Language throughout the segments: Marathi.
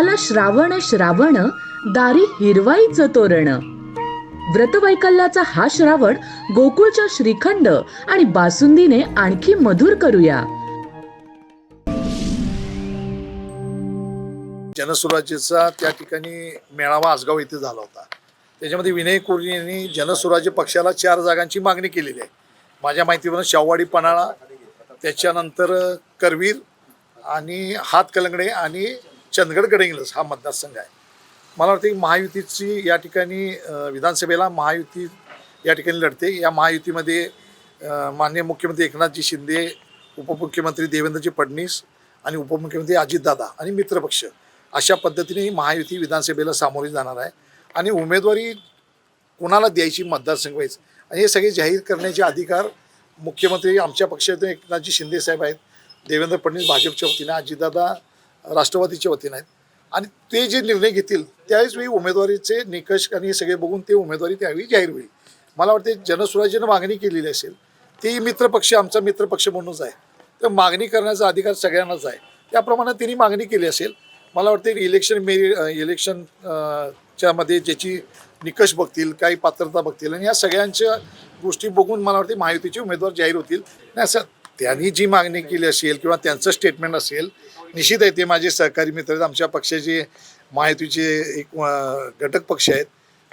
आला श्रावण श्रावण दारी हिरवाईचं तोरण. व्रतवैकल्याचा हा श्रावण गोकुळच्या श्रीखंड आणि बासुंदीने आणखी मधुर करूया. जनसुराज्यचा त्या ठिकाणी मेळावा आसगाव येथे झाला होता. त्याच्यामध्ये विनय कोहली यांनी जनसुराज्य पक्षाला चार जागांची मागणी केलेली आहे. माझ्या माहितीवरून शाववाडी पन्हाळा त्याच्यानंतर करवीर आणि हातकलंगडे आणि चंदगड गडहिंग्लज हा मतदारसंघ आहे. मला वाटतं की महायुतीची या ठिकाणी विधानसभेला महायुती या ठिकाणी लढते. या महायुतीमध्ये माननीय मुख्यमंत्री एकनाथजी शिंदे उपमुख्यमंत्री देवेंद्रजी फडणवीस आणि उपमुख्यमंत्री अजितदादा आणि मित्रपक्ष अशा पद्धतीने ही महायुती विधानसभेला सामोरी जाणार आहे. आणि उमेदवारी कोणाला द्यायची मतदारसंघ व्हायच? आणि हे सगळे जाहीर करण्याचे अधिकार मुख्यमंत्री आमच्या पक्षातून एकनाथजी शिंदे साहेब आहेत. देवेंद्र फडणवीस भाजपच्या वतीने अजितदादा राष्ट्रवादीच्या वतीने आहेत. आणि ते जे निर्णय घेतील त्याच वेळी उमेदवारीचे निकष आणि हे सगळे बघून ते उमेदवारी त्यावेळी जाहीर होईल. मला वाटते जनस्वराज्यानं मागणी केलेली असेल. तेही मित्रपक्ष आमचा मित्रपक्ष म्हणूनच आहे. तर मागणी करण्याचा अधिकार सगळ्यांनाच आहे. त्याप्रमाणे त्यांनी मागणी केली असेल. मला वाटते इलेक्शन मेरी इलेक्शन च्यामध्ये ज्याची निकष बघतील काही पात्रता बघतील आणि या सगळ्यांच्या गोष्टी बघून मला वाटते महायुतीचे उमेदवार जाहीर होतील. नाही असं त्यांनी जी मागणी केली असेल किंवा त्यांचं स्टेटमेंट असेल निश्चित आहे ते माझे सहकारी मित्र आहेत. आमच्या पक्षाचे माहितीचे एक घटक पक्ष आहेत.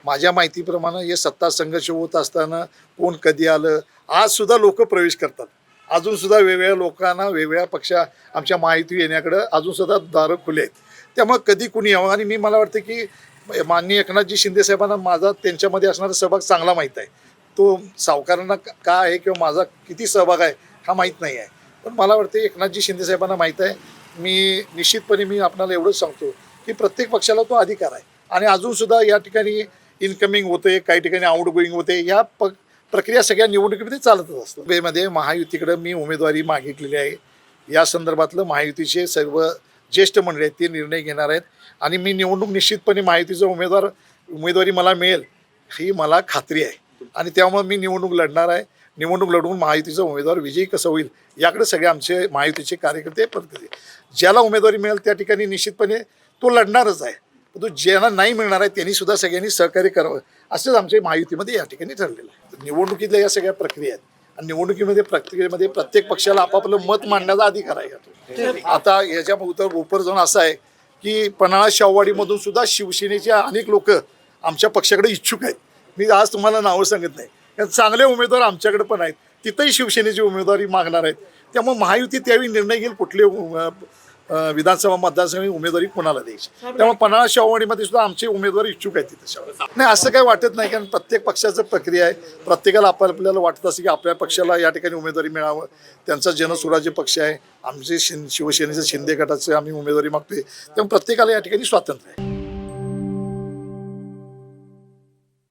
माझ्या माहितीप्रमाणे हे सत्ता संघर्ष होत असताना कोण कधी आलं आज सुद्धा लोक प्रवेश करतात. अजून सुद्धा वेगवेगळ्या लोकांना वेगवेगळ्या पक्षा आमच्या माहिती येण्याकडं अजून सुद्धा दारं खुले आहेत. त्यामुळे कधी कुणी यावं? आणि मी मला वाटतं की माननीय एकनाथजी शिंदे साहेबांना माझा त्यांच्यामध्ये असणारा सहभाग चांगला माहीत आहे. तो सावकारांना का का आहे किंवा माझा किती सहभाग आहे हा माहीत नाही आहे. पण मला वाटतं एकनाथजी शिंदे साहेबांना माहीत आहे. मी निश्चितपणे मी आपणाला एवढंच सांगतो की प्रत्येक पक्षाला तो अधिकार आहे. आणि अजूनसुद्धा या ठिकाणी इन्कमिंग होते काही ठिकाणी आउटगोईंग होते या प प्रक्रिया सगळ्या निवडणुकीमध्ये चालतच असतो वेमध्ये महायुतीकडं मी उमेदवारी मागितलेली आहे. या संदर्भातलं महायुतीचे सर्व ज्येष्ठ मंडळी आहेत ते निर्णय घेणार आहेत. आणि मी निवडणूक निश्चितपणे महायुतीचा उमेदवार उमेदवारी मला मिळेल ही मला खात्री आहे. आणि त्यामुळे मी निवडणूक लढणार आहे. निवडणूक लढवून महायुतीचा उमेदवार विजयी कसं होईल याकडे सगळे आमचे महायुतीचे कार्यकर्ते परत ज्याला उमेदवारी मिळेल त्या ठिकाणी निश्चितपणे तो लढणारच आहे. परंतु ज्यांना नाही मिळणार आहे त्यांनी सुद्धा सगळ्यांनी सहकार्य करावं असंच आमच्या महायुतीमध्ये या ठिकाणी ठरलेलं आहे. निवडणुकीतल्या या सगळ्या प्रक्रिया आहेत. आणि निवडणुकीमध्ये प्रक्रियेमध्ये प्रत्येक पक्षाला आपापलं मत मांडण्याचा अधिकार आहे. आता याच्या उत्तर उपर जाऊन असं आहे की पन्हाळा शाहवाडीमधून सुद्धा शिवसेनेचे अनेक लोक आमच्या पक्षाकडे इच्छुक आहेत. मी आज तुम्हाला नावं सांगत नाही. चांगले उमेदवार आमच्याकडे पण आहेत. तिथंही शिवसेनेची उमेदवारी मागणार आहेत. त्यामुळे महायुती त्यावेळी निर्णय घेईल कुठले विधानसभा मतदारसंघ उमेदवारी कोणाला द्यायची त्यामुळे पन्हाळा शाहवाडीमध्ये सुद्धा आमचे उमेदवार इच्छुक आहेत तिथे नाही असं काही वाटत नाही कारण प्रत्येक पक्षाचं प्रक्रिया आहे. प्रत्येकाला आपण आपल्याला वाटत असं की आपल्या पक्षाला या ठिकाणी उमेदवारी मिळावं. त्यांचा जनसुराज्य पक्ष आहे. आमचे शिवसेनेचे शिंदे गटाचं आम्ही उमेदवारी मागतोय. त्यामुळे प्रत्येकाला या ठिकाणी स्वातंत्र्य आहे.